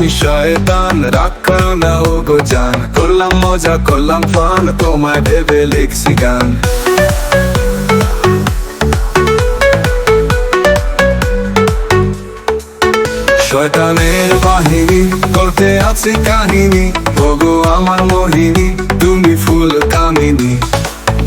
শয়তান, রাগ করো না ও গো জান। করলাম মজা, করলাম ফান তোমায় ভেবে লিখছি গান। শয়তানের বাহিনী, করতে আছে কাহিনী। ওগো আমার মোহিনী, তুমি ফুল কামিনী।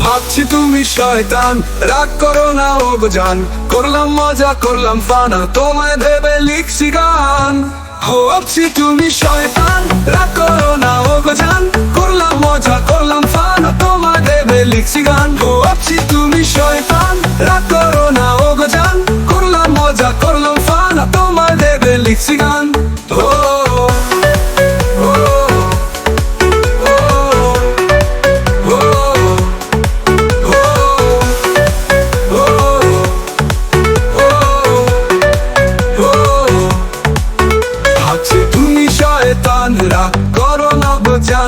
ভাবছি তুমি শয়তান, রাগ করো না ও গো জান। করলাম মজা, করলাম ফানা তোমায় ভেবে লিখছি গান। ভাবছি তুমি শয়তান। রাগ করো না, ও জান। করলাম মজা, করলাম ফান তোমায় ভেবে লিখছি গান। হচ্ছি তুমি শয়তান। রাগ করো না, ও জান। করলাম মজা, করলাম ফান ভেবে লিখছি গান।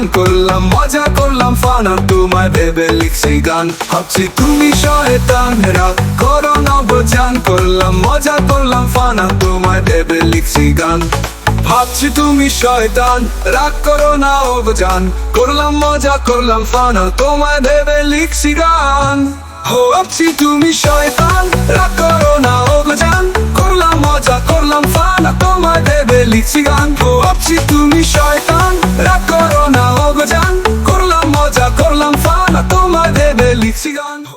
গান করলাম, মজা করলাম, ফান আর তোমায় ভেবে লিখছি গান। ভাবছি তুমি শয়তান, রাগ করো না বোঝান করলাম, মজা করলাম, ফান আর তোমায় ভেবে লিখছি গান। ভাবছি তুমি শয়তান, রাগ করো না অবজান করলাম, মজা করলাম, ফান তোমায় ভেবে লিখছি গান। হো ভাবছি তুমি শয়তান, রাগ করো না অবজান করলাম, মজা করলাম, ফান তোমার ভেবে লিখছি গান। হো ভাবছি তুমি শয়তান It's gone.